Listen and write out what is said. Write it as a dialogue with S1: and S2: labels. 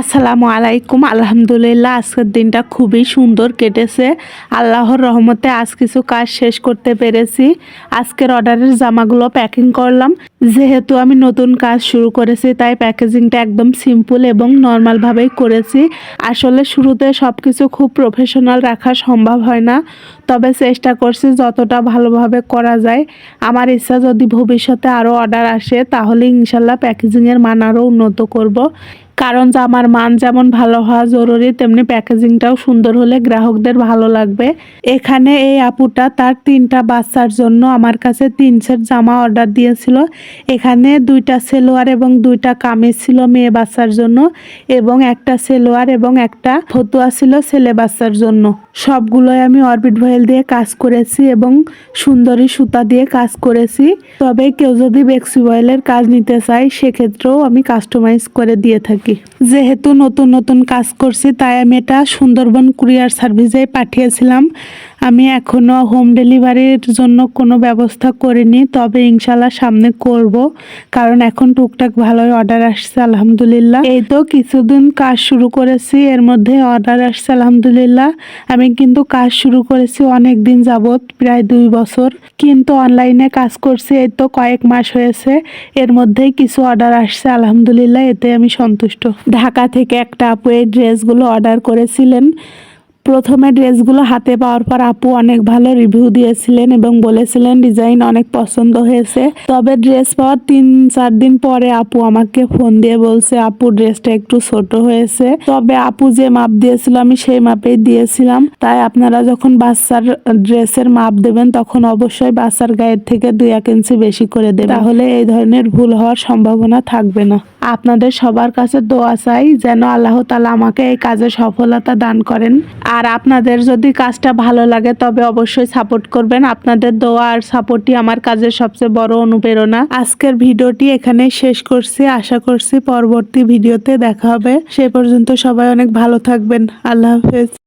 S1: আসসালামু আলাইকুম। আলহামদুলিল্লাহ, আজকের দিনটা খুবই সুন্দর কেটেছে। আল্লাহর রহমতে আজ কিছু কাজ শেষ করতে পেরেছি। আজকের অর্ডারের জামাগুলো প্যাকিং করলাম। যেহেতু আমি নতুন কাজ শুরু করেছি, তাই প্যাকেজিংটা একদম সিম্পল এবং নর্মালভাবেই করেছি। আসলে শুরুতে সব কিছু খুব প্রফেশনাল রাখা সম্ভব হয় না। তবে চেষ্টা করছি যতটা ভালোভাবে করা যায়। আমার ইচ্ছা যদি ভবিষ্যতে আরও অর্ডার আসে, তাহলে ইনশাল্লাহ প্যাকেজিংয়ের মান আরও উন্নত করব। কারণ জামার মান যেমন ভালো হওয়া জরুরি, তেমনি প্যাকেজিংটাও সুন্দর হলে গ্রাহকদের ভালো লাগবে। এখানে এই আপুটা তার তিনটা বাচ্চার জন্য আমার কাছে তিন সেট জামা অর্ডার দিয়েছিল। এখানে দুইটা সেলোয়ার এবং দুইটা কামিজ ছিল মেয়ে বাচ্চার জন্য এবং একটা সেলোয়ার এবং একটা ফতুয়া ছিল ছেলে বাচ্চার জন্য। সবগুলোই আমি অরবিট ভয়েল দিয়ে কাজ করেছি এবং সুন্দরী সুতা দিয়ে কাজ করেছি। তবে কেউ যদি বেক্সি অয়েলের কাজ নিতে চায়, সেক্ষেত্রেও আমি কাস্টমাইজ করে দিয়ে থাকি। যেহেতু নতুন নতুন কাজ করছি তাই আমি এটা সুন্দরবন কুরিয়ার সার্ভিসে পাঠিয়েছিলাম। আমি এখনও হোম ডেলিভারির জন্য কোনো ব্যবস্থা করিনি, তবে ইনশাল্লাহ সামনে করব। কারণ এখন টুকটাক ভালোই অর্ডার আসছে, আলহামদুলিল্লাহ। এই তো কিছুদিন কাজ শুরু করেছি, এর মধ্যে অর্ডার আসছে, আলহামদুলিল্লাহ। আমি কিন্তু কাজ শুরু করেছি অনেক দিন যাবত প্রায় দুই বছর। কিন্তু অনলাইনে কাজ করছি, এই তো কয়েক মাস হয়েছে। এর মধ্যেই কিছু অর্ডার আসছে, আলহামদুলিল্লাহ, এতে আমি সন্তুষ্ট। ঢাকা থেকে একটা আপু এই ড্রেসগুলো অর্ডার করেছিলেন। প্রথমে ড্রেসগুলো হাতে পাওয়ার পর আপু অনেক ভালো রিভিউ দিয়েছিলেন এবং বলেছিলেন ডিজাইন অনেক পছন্দ হয়েছে। তবে ড্রেস পাওয়ার তিন, চার দিন পরে আপু আমাকে ফোন দিয়ে বলছে, আপু ড্রেসটা একটু ছোট হয়েছে। তবে আপু যে মাপ দিয়েছিল, আমি সেই মাপেই দিয়েছিলাম। তাই আপনারা যখন বাচ্চার ড্রেসের মাপ দেবেন, তখন অবশ্যই বাচ্চার গায়ের থেকে দুই এক ইঞ্চি বেশি করে দেবেন। তাহলে এই ধরনের ভুল হওয়ার সম্ভাবনা থাকবে না। আপনাদের সবার কাছে দোয়া চাই যেন আল্লাহ তালা আমাকে এই কাজে সফলতা দান করেন। আর আপনাদের যদি কাজটা ভালো লাগে তবে অবশ্যই সাপোর্ট করবেন। আপনাদের দোয়া আর সাপোর্টই আমার কাজের সবচেয়ে বড় অনুপ্রেরণা। আজকের ভিডিওটি এখানে শেষ করছি। আশা করছি পরবর্তী ভিডিওতে দেখা হবে। সে পর্যন্ত সবাই অনেক ভালো থাকবেন। আল্লাহ হাফেজ।